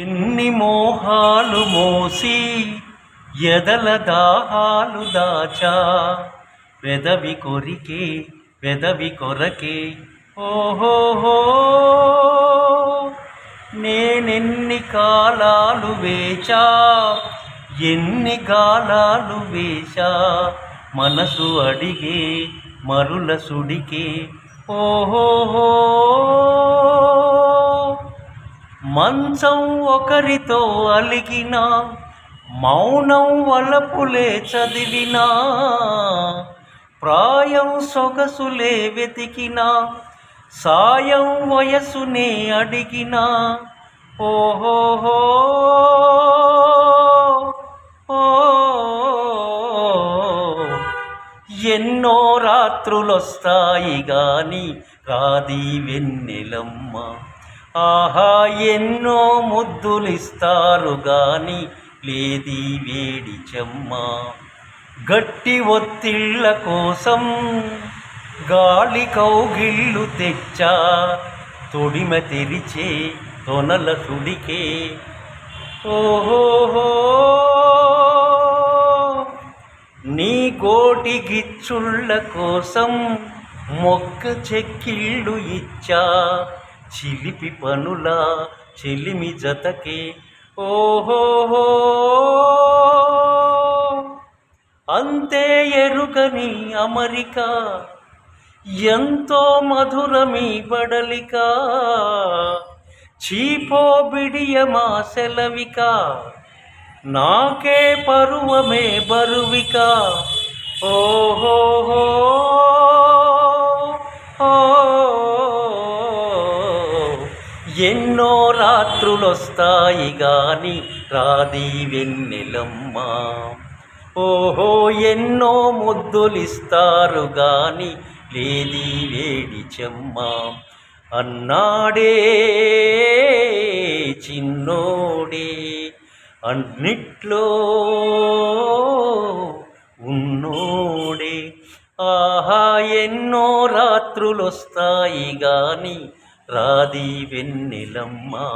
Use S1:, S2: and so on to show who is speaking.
S1: ఎన్ని మోహాలు మోసి ఎదల దాహాలు దాచా. వెదవి కొరికే వెదవి కొరకే ఓహోహో. నేనెన్ని కాలాలు వేచా ఎన్ని గాలాలు వేశా. మనసు అడిగే మరుల సుడికే ఓహోహో. మంచం ఒకరితో అలిగిన మౌనం వలపులే చదివినా ప్రాయం సొగసులే వెతికిన సాయం వయసునే అడిగినా ఓహోహో ఓ ఎన్నో రాత్రులొస్తాయి గాని రాది వెన్నెలమ్మ. ఆహా ఎన్నో ముద్దులిస్తారు గాని లేది వేడి చెమ్మ. గట్టి ఒత్తిళ్ళ కోసం గాలి కౌగిళ్ళు తెచ్చా. తొడిమ తెరిచే తొనల సుడికే ఓహోహో నీ కోటి గిచ్చుళ్ళ కోసం మొక్క చెక్కిళ్ళు ఇచ్చా. చిలిపి పనుల చెలిమి జతకి. ఓహోహో అంతే ఎరుకని అమరిక ఎంతో మధురమీ బడలిక చీపో బిడియమా సెలవిక నాకే పరువమే బరువిక. ఓహోహో ఎన్నో రాత్రులొస్తాయి గాని రాది వెన్నెలమ్మ ఓహో ఎన్నో ముద్దులిస్తారు గాని లేది వేడి చెమ్మ అన్నాడే చిన్నోడే అన్నిట్లో ఉన్నోడే. ఆహా ఎన్నో రాత్రులొస్తాయి గాని రాది వెన్నెలమ్మా.